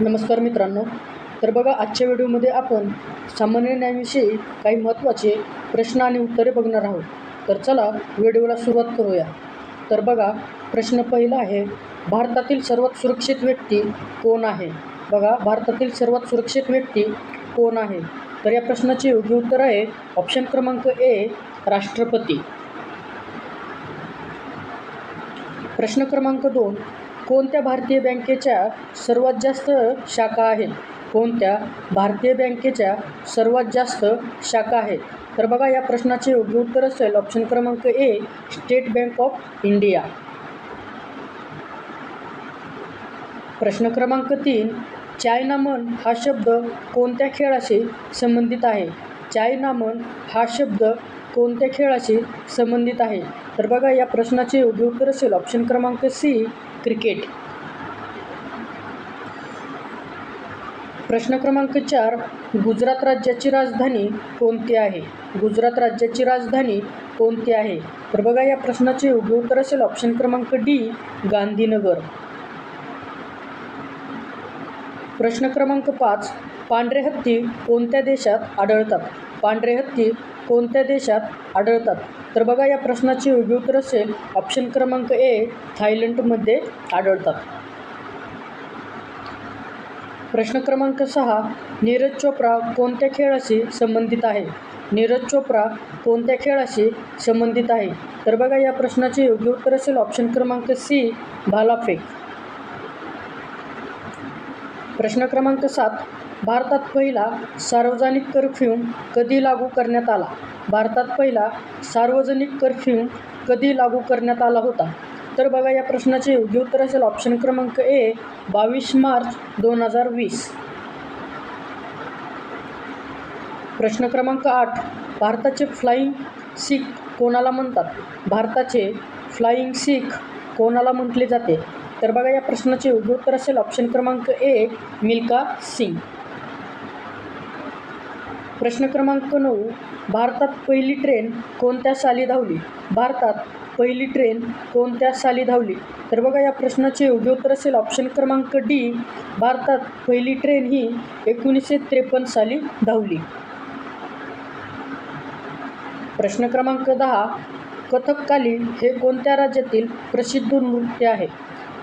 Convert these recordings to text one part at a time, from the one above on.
नमस्कार मित्रांनो. तर बघा आजच्या व्हिडिओमध्ये आपण सामान्य न्यायाविषयी काही महत्त्वाचे प्रश्न आणि उत्तरे बघणार आहोत. तर चला व्हिडिओला सुरुवात करूया. तर बघा प्रश्न पहिला आहे भारतातील सर्वात सुरक्षित व्यक्ती कोण आहे? बघा भारतातील सर्वात सुरक्षित व्यक्ती कोण आहे? तर या प्रश्नाचे योग्य उत्तर आहे ऑप्शन क्रमांक ए राष्ट्रपती. प्रश्न क्रमांक दोन कोणत्या भारतीय बँकेच्या सर्वात जास्त शाखा आहेत? कोणत्या भारतीय बँकेच्या सर्वात जास्त शाखा आहेत? तर बघा या प्रश्नाचे योग्य उत्तर असेल ऑप्शन क्रमांक A State Bank of India. प्रश्न क्रमांक तीन चायनामन हा शब्द कोणत्या खेळाशी संबंधित आहे? चायनामन हा शब्द कोणत्या खेळाशी संबंधित आहे? तर बघा या प्रश्नाचे योग्य उत्तर असेल ऑप्शन क्रमांक सी क्रिकेट प्रश्न क्रमांक चार गुजरात राज्याची राजधानी कोणती आहे? गुजरात राज्याची राजधानी कोणती आहे? तर बघा या प्रश्नाचे योग्य उत्तर असेल ऑप्शन क्रमांक डी गांधीनगर. प्रश्न क्रमांक पाच पांढरे हत्ती कोणत्या देशात आढळतात? पांढरे हत्ती कोणत्या देशात आढळतात? तर बघा या प्रश्नाची योग्य उत्तर असेल ऑप्शन क्रमांक ए थायलंडमध्ये आढळतात. प्रश्न क्रमांक सहा नीरज चोप्रा कोणत्या खेळाशी संबंधित आहे? नीरज चोप्रा कोणत्या खेळाशी संबंधित आहे? तर बघा या प्रश्नाचे योग्य उत्तर असेल ऑप्शन क्रमांक सी भालाफेक. प्रश्न क्रमांक सात भारतात पहिला सार्वजनिक कर्फ्यू कधी लागू करण्यात आला? भारतात पहिला सार्वजनिक कर्फ्यू कधी लागू करण्यात आला होता? तर बघा या प्रश्नाचे योग्य उत्तर असेल ऑप्शन क्रमांक ए बावीस मार्च दोन हजार वीस. प्रश्न क्रमांक आठ भारताचे फ्लाईंग सिख कोणाला म्हणतात? भारताचे फ्लाईंग सिख कोणाला म्हटले जाते? तर बघा या प्रश्नाचे योग्य उत्तर असेल ऑप्शन क्रमांक ए मिल्का सिंग. प्रश्न क्रमांक नऊ भारतात पहिली ट्रेन कोणत्या साली धावली? भारतात पहिली ट्रेन कोणत्या साली धावली? तर बघा या प्रश्नाचे योग्य उत्तर असेल ऑप्शन क्रमांक डी भारतात पहिली ट्रेन ही एकोणीसशे त्रेपन्न साली धावली. प्रश्न क्रमांक दहा कथककाली हे कोणत्या राज्यातील प्रसिद्ध नृत्य आहे?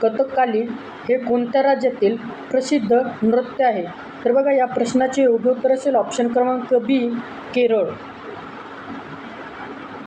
कथककाली हे कोणत्या राज्यातील प्रसिद्ध नृत्य आहे? तर बघा या प्रश्नाचे योग्य उत्तर असेल ऑप्शन क्रमांक बी केरळ.